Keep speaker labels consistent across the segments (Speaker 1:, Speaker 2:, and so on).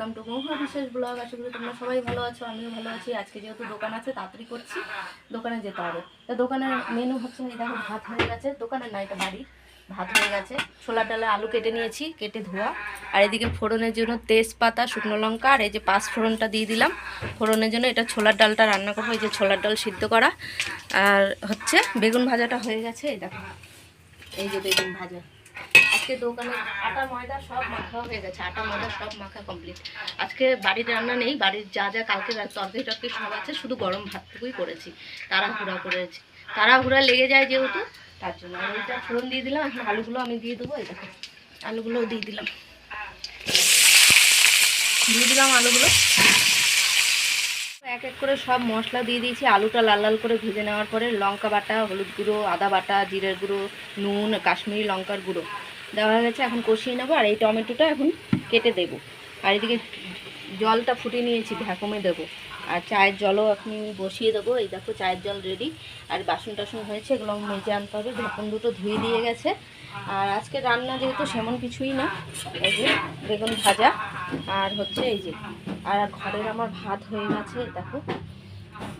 Speaker 1: Welcome to মহুয়া বিশেষ blog আশা করি তোমরা সবাই ভালো আছো, আমিও ভালো আছি। আজকে যেহেতু দোকান আছে, তাড়াতাড়ি করছি, দোকানে যেতে হবে। তা দোকানের মেনু হচ্ছে, এই দেখো, ভাত হয়ে গেছে। দোকানের না, এটা বাড়ি ভাত হয়ে গেছে। ছোলা ডালে আলু কেটে নিয়েছি, কেটে ধোয়া। আর এদিকে ফোড়নের জন্য তেজপাতা, শুকনো লঙ্কা, আর এই যে পাঁচ ফোড়নটা দিয়ে দিলাম। ফোড়নের জন্য এটা ছোলার ডালটা রান্না করব, এই যে ছোলার ডাল সিদ্ধ করা। আর হচ্ছে বেগুন ভাজাটা হয়ে গেছে, এই দেখো। এই যে বেগুন ভাজা। আজকে দোকানে আটা, ময়দা সব মাখা হয়ে গেছে, আটা, ময়দা সব মাখা কমপ্লিট আজকে বাড়ির রান্না নেই, বাড়ির যা যা কালকে তরকারি টরকারি সব আছে, শুধু গরম ভাতটুকুই করেছি, তাড়াহুড়া করেছি। তাড়াহুড়া লেগে যায় যেহেতু, তার জন্য আর ওইটা ফোড়ন দিয়ে দিলাম, এখন আলুগুলো আমি দিয়ে দেবো, এই দেখো, আলুগুলোও দিয়ে দিলাম। দিয়ে দিলাম আলুগুলো। এক এক করে সব মশলা দিয়ে দিয়েছি, আলুটা লাল লাল করে ভেজে নেওয়ার পরে লঙ্কা বাটা, হলুদ গুঁড়ো, আদা বাটা, জিরের গুঁড়ো, নুন, কাশ্মীরি লঙ্কার গুঁড়ো। দেওয়া হয়ে গেছে, এখন কষিয়ে নেব আর এই টমেটোটা এখন কেটে দেবো। আর এদিকে জলটা ফুটিয়ে নিয়েছি ভ্যাকুমে দেবো। আর চায়ের জলও এখন বসিয়ে দেবো। এই দেখো চায়ের জল রেডি আর বাসন টাসন হয়েছে, এগুলো মেজে আনতে হবে। ঢাকন দুটো ধুয়ে দিয়ে গেছে। আর আজকে রান্না যেহেতু সেমন কিছুই না, এই যে বেগুন ভাজা আর হচ্ছে এই যে, আর ঘরের আমার ভাত হয়ে গেছে দেখো।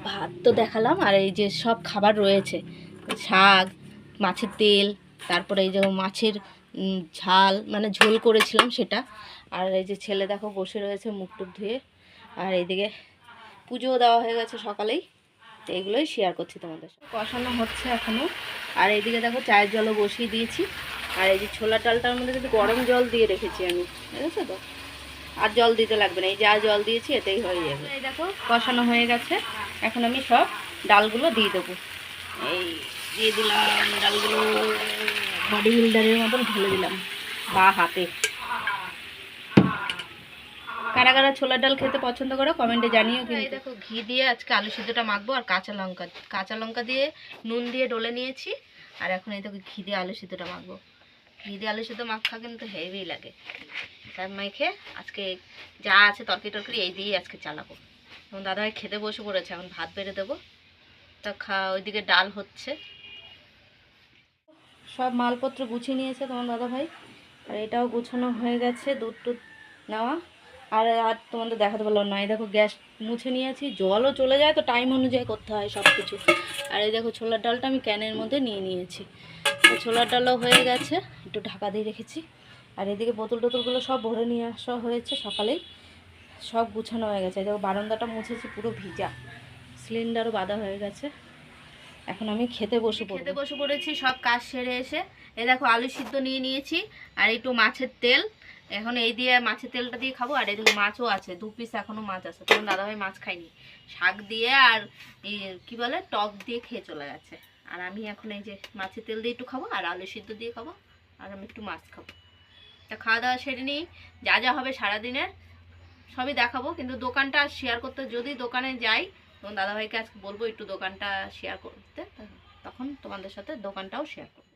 Speaker 1: ভাত তো দেখালাম, আর এই যে সব খাবার রয়েছে। শাক, মাছের তেল, তারপরে এই যে মাছের ঝাল মানে ঝোল করেছিলাম সেটা। আর এই যে ছেলে দেখো বসে রয়েছে মুখ টুক ধুয়ে। আর এইদিকে পুজোও দেওয়া হয়ে গেছে সকালেই। তো এগুলোই শেয়ার করছি তোমাদের সাথে। কষানো হচ্ছে এখনও আর এইদিকে দেখো চায়ের জলও বসিয়ে দিয়েছি। আর এই যে ছোলা ডালটার মধ্যে কিন্তু গরম জল দিয়ে রেখেছি আমি, বুঝেছ তো? আর জল দিতে লাগবে না, এই যা জল দিয়েছি এতেই হয়ে যাবে। এই দেখো, কষানো হয়ে গেছে। এখন আমি সব ডালগুলো দিয়ে দেবো। এই দিয়ে দিলাম ডালগুলো। বডি বিল্ডারের মতন ঢেলে দিলাম। বা হাতে। কারা কারা ছোলার ডাল খেতে পছন্দ করো কমেন্টে জানিও কিন্তু। দেখো ঘি দিয়ে আজকে আলু সিদ্ধটা মাখবো আর কাঁচা লঙ্কা। কাঁচা লঙ্কা দিয়ে নুন দিয়ে ডলে নিয়েছি। আর এখন এই দেখো ঘি দিয়ে আলু সিদ্ধটা মাখবো। ঘি দিয়ে আলু সিদ্ধ মাখা কিন্তু হেভি লাগে। তার মেখে আজকে যা আছে তরকারি টরকারি এই দিয়েই আজকে চালাবো। এবং দাদাভাই খেতে বসে পড়েছে এখন ভাত বেড়ে দেবো। তা খা ওইদিকে ডাল হচ্ছে। সব মালপত্র গুছিয়ে নিয়েছে তোমার দাদাভাই। আর এটাও গুছানো হয়ে গেছে, দুধ টুধ নেওয়া। আর আর তোমাদের দেখাতে পারলাম না। এই দেখো গ্যাস মুছে নিয়েছি, জলও চলে যায় তো টাইম অনুযায়ী করতে হয় সব কিছু আর এই দেখো ছোলার ডালটা আমি ক্যানের মধ্যে নিয়ে নিয়েছি। তো ছোলার ডালও হয়ে গেছে, একটু ঢাকা দিয়ে রেখেছি। আর এদিকে বোতল টোতলগুলো সব ভরে নিয়ে আসা হয়েছে সকালেই। সব গুছানো হয়ে গেছে। এই দেখো বারান্দাটা মুছেছি, পুরো ভিজা। সিলিন্ডারও বাঁধা হয়ে গেছে। এখন আমি খেতে বসে খেতে বসে পড়েছি সব কাজ সেরে এসে। এই দেখো আলু সিদ্ধ নিয়ে নিয়েছি আর একটু মাছের তেল। এখন এই দিয়ে মাছের তেলটা দিয়ে খাব আর এদিকে মাছও আছে দু পিস এখনও মাছ আছে। তখন দাদাভাই মাছ খাইনি শাক দিয়ে আর কি বলে টক দিয়ে খেয়ে চলে গেছে। আর আমি এখন এই যে মাছের তেল দিয়ে একটু খাব আর আলু সিদ্ধ দিয়ে খাব আর আমি একটু মাছ খাব। তা খাওয়া দাওয়া সেরে নিই যা যা হবে সারাদিনের সবই দেখাবো। কিন্তু দোকানটা শেয়ার করতে যদি দোকানে যাই তখন দাদাভাইকে আজকে বলব একটু দোকানটা শেয়ার করতে। তখন তোমাদের সাথে দোকানটাও শেয়ার করব।